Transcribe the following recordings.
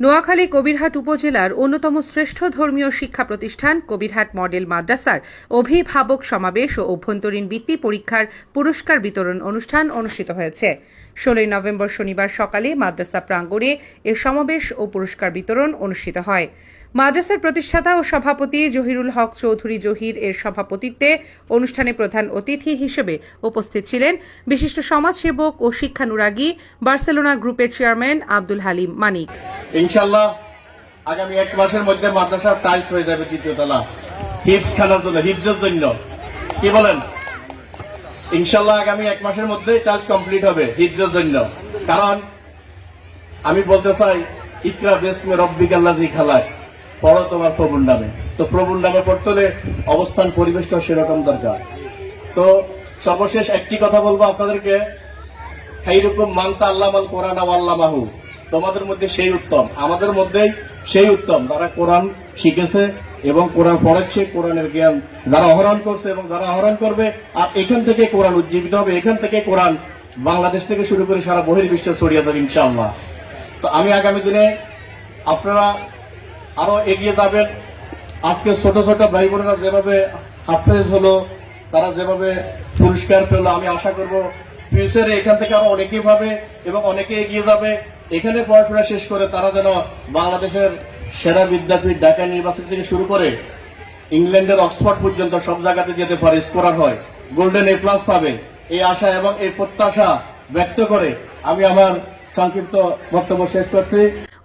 নোয়াখালী কবিরহাট উপজেলার অন্যতম শ্রেষ্ঠ ধর্মীয় শিক্ষা প্রতিষ্ঠান কবিরহাট মডেল মাদ্রাসার অভিভাবক সমাবেশ ও অভ্যন্তরীণ বৃত্তি পরীক্ষার পুরস্কার বিতরণ অনুষ্ঠান অনুষ্ঠিত হয়েছে। ষোলোই নভেম্বর শনিবার সকালে মাদ্রাসা প্রাঙ্গণে এ সমাবেশ ও পুরস্কার বিতরণ অনুষ্ঠিত হয়। মাদ্রাসার প্রতিষ্ঠাতা ও সভাপতি জহিরুল হক চৌধুরী জহির এর সভাপতিত্বে অনুষ্ঠানে প্রধান অতিথি হিসেবে উপস্থিত ছিলেন বিশিষ্ট সমাজসেবক ও শিক্ষানুরাগী বার্সেলোনা গ্রুপের চেয়ারম্যান আব্দুল হালিম মানিক। ইনশাল্লাহ আগামী এক মাসের মধ্যে মাদ্রাসার টাইলস হয়ে যাবে তৃতীয় তলা। হিপস খেলার জন্য হিপসের জন্য। কি বলেন? ইনশাল্লাহ আগামী এক মাসের মধ্যে টাইলস কমপ্লিট হবে হিপসের জন্য। কারণ, আমি বলতে চাই, ইকরা বেসমে রব্বিক রব্বিকাল্লাজি খেলায় পড়ো তোমার প্রবুল নামে। তো প্রবুল নামে পড়তে হলে অবস্থান পরিবেশটা সেরকম দরকার। তো সর্বশেষ একটি কথা বলব আপনাদেরকে। এইরকম মানতা আল্লামাল কোরআন আল্লাহ মাহু তোমাদের মধ্যে সেই উত্তম। আমাদের মধ্যে সেই উত্তম। যারা কোরআন শিখেছে এবং কোরআন পড়াচ্ছে কোরআনের জ্ঞান যারা আহরণ করছে এবং যারা আহরণ করবে, আর এখান থেকে কোরআন উজ্জীবিত হবে, এখান থেকে কোরআন বাংলাদেশ থেকে শুরু করে সারা বহির্বিশ্বে ছড়িয়ে যাবে ইনশাআল্লাহ। তো আমি আগামী দিনে আপনারা আরও এগিয়ে যাবেন। আজকে ছোট ছোট ভাই বোনেরা যেভাবে হাফেজ হলো, তারা যেভাবে পুরস্কার পেল, আমি আশা করব ফিউচারে এখান থেকে আরও অনেকেই পাবে এবং অনেকে এগিয়ে যাবে। এখানে পড়াশোনা শেষ করে তারা যেন বাংলাদেশের সেরা বিদ্যাপীঠ ঢাকা ইউনিভার্সিটি থেকে শুরু করে ইংল্যান্ডের অক্সফোর্ড পর্যন্ত সব জায়গাতে যেতে পারে স্কোরার হয় গোল্ডেন এ প্লাস পাবে। এই আশা এবং এই প্রত্যাশা ব্যক্ত করে আমি আমার সংক্ষিপ্ত বক্তব্য শেষ করছি।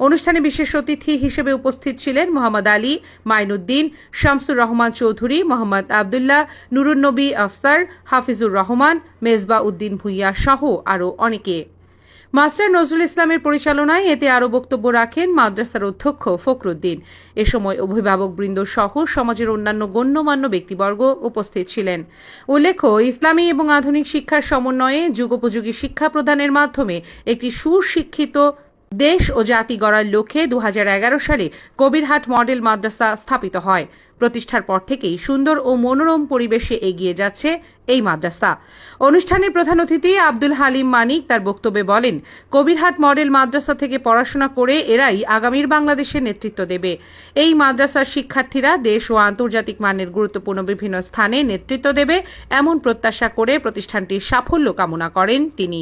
অনুষ্ঠানে বিশেষ অতিথি হিসেবে উপস্থিত ছিলেন মোহাম্মদ আলী, মাইনুদ্দিন, শামসুর রহমান চৌধুরী, মোহাম্মদ আবদুল্লাহ, নুরুন্নবী আফসার, হাফিজুর রহমান, মেজবা উদ্দিন ভুইয়া সহ আরও অনেকে। মাস্টার নজরুল ইসলামের পরিচালনায় এতে আরও বক্তব্য রাখেন মাদ্রাসার অধ্যক্ষ ফখরুদ্দিন। এ সময় অভিভাবকবৃন্দ সহ সমাজের অন্যান্য গণ্যমান্য ব্যক্তিবর্গ উপস্থিত ছিলেন। উল্লেখ্য, ইসলামী এবং আধুনিক শিক্ষার সমন্বয়ে যুগোপযোগী শিক্ষা প্রদানের মাধ্যমে একটি সুশিক্ষিত দেশ ও জাতি গড়ার লক্ষ্যে দু হাজার এগারো সালে কবিরহাট মডেল মাদ্রাসা স্থাপিত হয়। প্রতিষ্ঠার পর থেকেই সুন্দর ও মনোরম পরিবেশে এগিয়ে যাচ্ছে এই মাদ্রাসা। অনুষ্ঠানের প্রধান অতিথি আব্দুল হালিম মানিক তার বক্তব্যে বলেন, কবিরহাট মডেল মাদ্রাসা থেকে পড়াশোনা করে এরাই আগামীর বাংলাদেশের নেতৃত্ব দেবে। এই মাদ্রাসার শিক্ষার্থীরা দেশ ও আন্তর্জাতিক মানের গুরুত্বপূর্ণ বিভিন্ন স্থানে নেতৃত্ব দেবে, এমন প্রত্যাশা করে প্রতিষ্ঠানটির সাফল্য কামনা করেন তিনি।